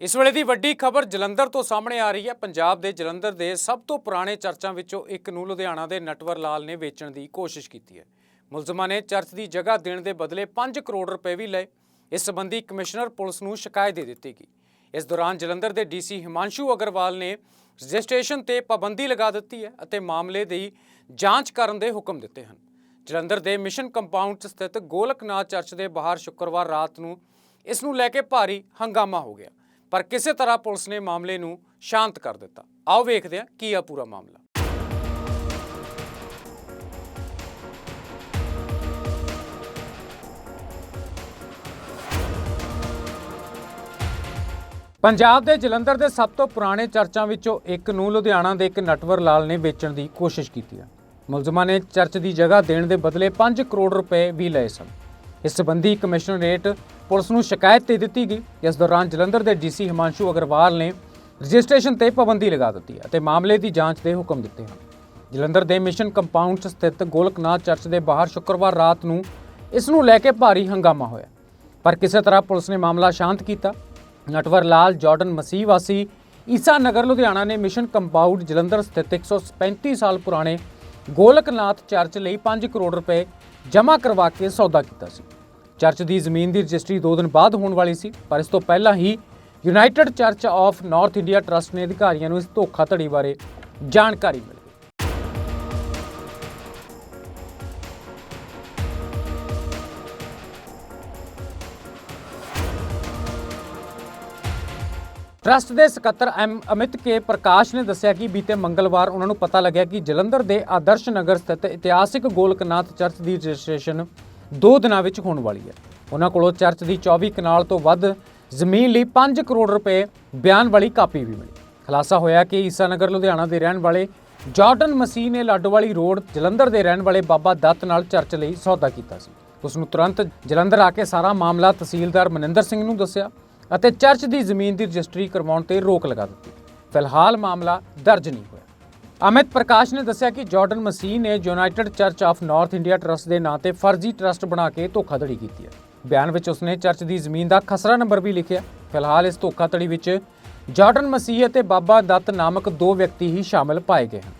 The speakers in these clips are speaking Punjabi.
ਇਸ ਵੇਲੇ ਦੀ ਵੱਡੀ ਖਬਰ ਜਲੰਧਰ ਤੋਂ ਸਾਹਮਣੇ ਆ ਰਹੀ ਹੈ। ਪੰਜਾਬ ਦੇ ਜਲੰਧਰ ਦੇ ਸਭ ਤੋਂ ਪੁਰਾਣੇ ਚਰਚਾਂ ਵਿੱਚੋਂ ਇੱਕ ਨੂੰ ਲੁਧਿਆਣਾ ਦੇ ਨਟਵਰ ਲਾਲ ਨੇ ਵੇਚਣ ਦੀ ਕੋਸ਼ਿਸ਼ ਕੀਤੀ ਹੈ। ਮੁਲਜ਼ਮਾਂ ਨੇ ਚਰਚ ਦੀ ਜਗ੍ਹਾ ਦੇਣ ਦੇ ਬਦਲੇ 5 ਕਰੋੜ ਰੁਪਏ ਵੀ ਲਏ। ਇਸ ਸੰਬੰਧੀ ਕਮਿਸ਼ਨਰ ਪੁਲਿਸ ਨੂੰ ਸ਼ਿਕਾਇਤ ਦੇ ਦਿੱਤੀ ਗਈ। ਇਸ ਦੌਰਾਨ ਜਲੰਧਰ ਦੇ ਡੀਸੀ ਹਿਮਾਂਸ਼ੂ ਅਗਰਵਾਲ ਨੇ ਰਜਿਸਟ੍ਰੇਸ਼ਨ ਤੇ ਪਾਬੰਦੀ ਲਗਾ ਦਿੱਤੀ ਹੈ ਅਤੇ ਮਾਮਲੇ ਦੀ ਜਾਂਚ ਕਰਨ ਦੇ ਹੁਕਮ ਦਿੱਤੇ ਹਨ। ਜਲੰਧਰ ਦੇ ਮਿਸ਼ਨ ਕੰਪਾਊਂਡ 'ਚ ਸਥਿਤ ਗੋਲਕਨਾਥ ਚਰਚ ਦੇ ਬਾਹਰ ਸ਼ੁੱਕਰਵਾਰ ਰਾਤ ਨੂੰ ਇਸ ਨੂੰ ਲੈ ਕੇ ਭਾਰੀ ਹੰਗਾਮਾ ਹੋ ਗਿਆ। ਪਰ ਕਿਸੇ ਤਰ੍ਹਾਂ ਪੁਲਿਸ ਨੇ ਮਾਮਲੇ ਨੂੰ ਸ਼ਾਂਤ ਕਰ ਦਿੱਤਾ। ਆਓ ਵੇਖਦੇ ਹਾਂ ਕੀ ਆ ਪੂਰਾ ਮਾਮਲਾ। ਪੰਜਾਬ ਦੇ ਜਲੰਧਰ ਦੇ ਸਭ ਤੋਂ ਪੁਰਾਣੇ ਚਰਚਾਂ ਵਿੱਚੋਂ ਇੱਕ ਨੂੰ ਲੁਧਿਆਣਾ ਦੇ ਇੱਕ ਨਟਵਰ ਲਾਲ ਨੇ ਵੇਚਣ ਦੀ ਕੋਸ਼ਿਸ਼ ਕੀਤੀ ਹੈ। ਮੁਲਜ਼ਮਾਂ ਨੇ ਚਰਚ ਦੀ ਜਗ੍ਹਾ ਦੇਣ ਦੇ ਬਦਲੇ 5 ਕਰੋੜ ਰੁਪਏ ਵੀ ਲਏ ਸਨ। ਇਸ ਸੰਬੰਧੀ ਕਮਿਸ਼ਨਰੇਟ ਪੁਲਿਸ ਨੂੰ ਸ਼ਿਕਾਇਤ ਦੇ ਦਿੱਤੀ ਗਈ। ਇਸ ਦੌਰਾਨ ਜਲੰਧਰ ਦੇ ਡੀਸੀ ਹਿਮਾਂਸ਼ੂ ਅਗਰਵਾਲ ਨੇ ਰਜਿਸਟ੍ਰੇਸ਼ਨ ਤੇ ਪਾਬੰਦੀ ਲਗਾ ਦਿੱਤੀ ਅਤੇ ਮਾਮਲੇ ਦੀ ਜਾਂਚ ਦੇ ਹੁਕਮ ਦਿੱਤੇ ਹਨ। ਜਲੰਧਰ ਦੇ ਮਿਸ਼ਨ ਕੰਪਾਊਂਡ 'ਚ ਸਥਿਤ ਗੋਲਕਨਾਥ ਚਰਚ ਦੇ ਬਾਹਰ ਸ਼ੁੱਕਰਵਾਰ ਰਾਤ ਨੂੰ ਇਸ ਨੂੰ ਲੈ ਕੇ ਭਾਰੀ ਹੰਗਾਮਾ ਹੋਇਆ। ਪਰ ਕਿਸੇ ਤਰ੍ਹਾਂ ਪੁਲਿਸ ਨੇ ਮਾਮਲਾ ਸ਼ਾਂਤ ਕੀਤਾ। ਨਟਵਰ ਲਾਲ, ਜਾਰਡਨ ਮਸੀਹ ਵਾਸੀ ਈਸਾ ਨਗਰ, ਲੁਧਿਆਣਾ ਨੇ ਮਿਸ਼ਨ ਕੰਪਾਊਂਡ ਜਲੰਧਰ ਸਥਿਤ 135 ਸਾਲ ਪੁਰਾਣੇ ਗੋਲਕਨਾਥ ਚਰਚ ਲਈ 5 ਕਰੋੜ ਰੁਪਏ ਜਮ੍ਹਾਂ ਕਰਵਾ ਕੇ ਸੌਦਾ ਕੀਤਾ ਸੀ। ਚਰਚ ਦੀ ਜ਼ਮੀਨ ਦੀ ਰਜਿਸਟਰੀ 2 ਦਿਨ ਬਾਅਦ ਹੋਣ ਵਾਲੀ ਸੀ, ਪਰ ਇਸ ਤੋਂ ਪਹਿਲਾਂ ਹੀ United Church of North India Trust ਨੇ ਅਧਿਕਾਰੀਆਂ ਨੂੰ ਇਸ ਧੋਖਾਧੜੀ ਬਾਰੇ ਜਾਣਕਾਰੀ ਮਿਲ। ਟਰਸਟ ਦੇ ਸਕੱਤਰ ਐਮ ਅਮਿਤ ਕੇ ਪ੍ਰਕਾਸ਼ ਨੇ ਦੱਸਿਆ ਕਿ ਬੀਤੇ ਮੰਗਲਵਾਰ ਉਹਨਾਂ ਨੂੰ ਪਤਾ ਲੱਗਿਆ ਕਿ ਜਲੰਧਰ ਦੇ ਆਦਰਸ਼ ਨਗਰ ਸਥਿਤ ਇਤਿਹਾਸਿਕ ਗੋਲਕਨਾਥ ਚਰਚ ਦੀ ਰਜਿਸਟ੍ਰੇਸ਼ਨ 2 ਦਿਨਾਂ ਵਿੱਚ ਹੋਣ ਵਾਲੀ ਹੈ। ਉਹਨਾਂ ਕੋਲੋਂ ਚਰਚ ਦੀ 24 ਕਨਾਲ ਤੋਂ ਵੱਧ ਜ਼ਮੀਨ ਲਈ 5 ਕਰੋੜ ਰੁਪਏ ਬਿਆਨ ਵਾਲੀ ਕਾਪੀ ਵੀ ਮਿਲੀ। ਖੁਲਾਸਾ ਹੋਇਆ ਕਿ ਈਸਾ ਨਗਰ ਲੁਧਿਆਣਾ ਦੇ ਰਹਿਣ ਵਾਲੇ ਜਾਰਡਨ ਮਸੀਹ ਨੇ ਲਾਡੋਵਾਲੀ ਰੋਡ ਜਲੰਧਰ ਦੇ ਰਹਿਣ ਵਾਲੇ ਬਾਬਾ ਦੱਤ ਨਾਲ ਚਰਚ ਲਈ ਸੌਦਾ ਕੀਤਾ ਸੀ। ਉਸ ਨੂੰ ਤੁਰੰਤ ਜਲੰਧਰ ਆ ਕੇ ਸਾਰਾ ਮਾਮਲਾ ਤਹਿਸੀਲਦਾਰ ਮਨਿੰਦਰ ਸਿੰਘ ਨੂੰ ਦੱਸਿਆ ਅਤੇ ਚਰਚ ਦੀ ਜ਼ਮੀਨ ਦੀ ਰਜਿਸਟਰੀ ਕਰਵਾਉਣ ਤੇ ਰੋਕ ਲਗਾ ਦਿੱਤੀ। ਫਿਲਹਾਲ ਮਾਮਲਾ ਦਰਜ ਨਹੀਂ ਹੋਇਆ। ਅਮਿਤ ਪ੍ਰਕਾਸ਼ ਨੇ ਦੱਸਿਆ ਕਿ ਜਾਰਡਨ ਮਸੀਹ ਨੇ United Church of North India Trust ਦੇ ਨਾਂ ਤੇ ਫਰਜ਼ੀ ਟਰਸਟ ਬਣਾ ਕੇ ਧੋਖਾਧੜੀ ਕੀਤੀ ਹੈ। ਬਿਆਨ ਵਿੱਚ ਉਸਨੇ ਚਰਚ ਦੀ ਜ਼ਮੀਨ ਦਾ ਖਸਰਾ ਨੰਬਰ ਵੀ ਲਿਖਿਆ। ਫਿਲਹਾਲ ਇਸ ਧੋਖਾਧੜੀ ਵਿੱਚ ਜਾਰਡਨ ਮਸੀਹ ਅਤੇ ਬਾਬਾ ਦੱਤ ਨਾਮਕ ਦੋ ਵਿਅਕਤੀ ਹੀ ਸ਼ਾਮਲ ਪਾਏ ਗਏ ਹਨ।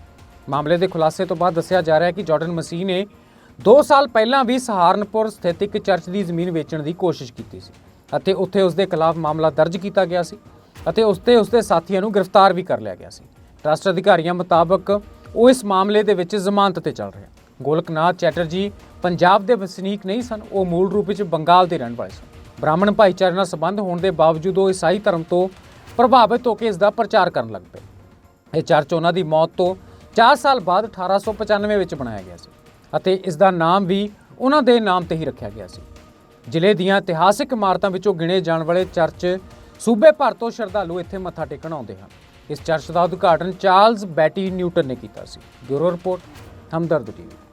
ਮਾਮਲੇ ਦੇ ਖੁਲਾਸੇ ਤੋਂ ਬਾਅਦ ਦੱਸਿਆ ਜਾ ਰਿਹਾ ਹੈ ਕਿ ਜਾਰਡਨ ਮਸੀਹ ਨੇ 2 ਸਾਲ ਪਹਿਲਾਂ ਵੀ ਸਹਾਰਨਪੁਰ ਸਥਿਤ ਇੱਕ ਚਰਚ ਦੀ ਜ਼ਮੀਨ ਵੇਚਣ ਦੀ ਕੋਸ਼ਿਸ਼ ਕੀਤੀ ਸੀ ਅਤੇ ਉੱਥੇ ਉਸ ਦੇ ਖਿਲਾਫ ਮਾਮਲਾ ਦਰਜ ਕੀਤਾ ਗਿਆ ਸੀ ਅਤੇ ਉਸ ਤੇ ਉਸ ਦੇ ਸਾਥੀਆਂ ਨੂੰ ਗ੍ਰਿਫਤਾਰ ਵੀ ਕਰ ਲਿਆ ਗਿਆ ਸੀ। ਟਰਸਟ ਅਧਿਕਾਰੀਆਂ ਮੁਤਾਬਕ ਉਹ ਇਸ ਮਾਮਲੇ ਦੇ ਵਿੱਚ ਜ਼ਮਾਨਤ ਤੇ ਚੱਲ ਰਿਹਾ। ਗੋਲਕਨਾਥ ਚੈਟਰਜੀ ਪੰਜਾਬ ਦੇ ਵਸਨੀਕ ਨਹੀਂ ਸਨ, ਉਹ ਮੂਲ ਰੂਪ ਵਿੱਚ ਬੰਗਾਲ ਦੇ ਰਹਿਣ ਵਾਲੇ ਸਨ। ਬ੍ਰਾਹਮਣ ਭਾਈਚਾਰੇ ਨਾਲ ਸੰਬੰਧ ਹੋਣ ਦੇ ਬਾਵਜੂਦ ਉਹ ਈਸਾਈ ਧਰਮ ਤੋਂ ਪ੍ਰਭਾਵਿਤ ਹੋ ਕੇ ਇਸ ਦਾ ਪ੍ਰਚਾਰ ਕਰਨ ਲੱਗ ਪਏ। ਇਹ ਚਰਚ ਉਹਨਾਂ ਦੀ ਮੌਤ ਤੋਂ 4 ਸਾਲ ਬਾਅਦ 1895 ਵਿੱਚ ਬਣਾਇਆ ਗਿਆ ਸੀ ਅਤੇ ਇਸ ਦਾ ਨਾਮ ਵੀ ਉਹਨਾਂ ਦੇ ਨਾਮ ਤੇ ਹੀ ਰੱਖਿਆ ਗਿਆ ਸੀ। ਜ਼ਿਲ੍ਹੇ ਦੀਆਂ ਇਤਿਹਾਸਿਕ ਇਮਾਰਤਾਂ ਵਿੱਚੋਂ ਗਿਣੇ ਜਾਣ ਵਾਲੇ ਚਰਚ ਸੂਬੇ ਭਰ ਤੋਂ ਸ਼ਰਧਾਲੂ ਇੱਥੇ ਮੱਥਾ ਟੇਕਣ ਆਉਂਦੇ ਹਨ। ਇਸ ਚਰਚ ਦਾ ਉਦਘਾਟਨ ਚਾਰਲਸ ਬੈਟੀ ਨਿਊਟਨ ਨੇ ਕੀਤਾ ਸੀ। Bureau report Hamdard TV.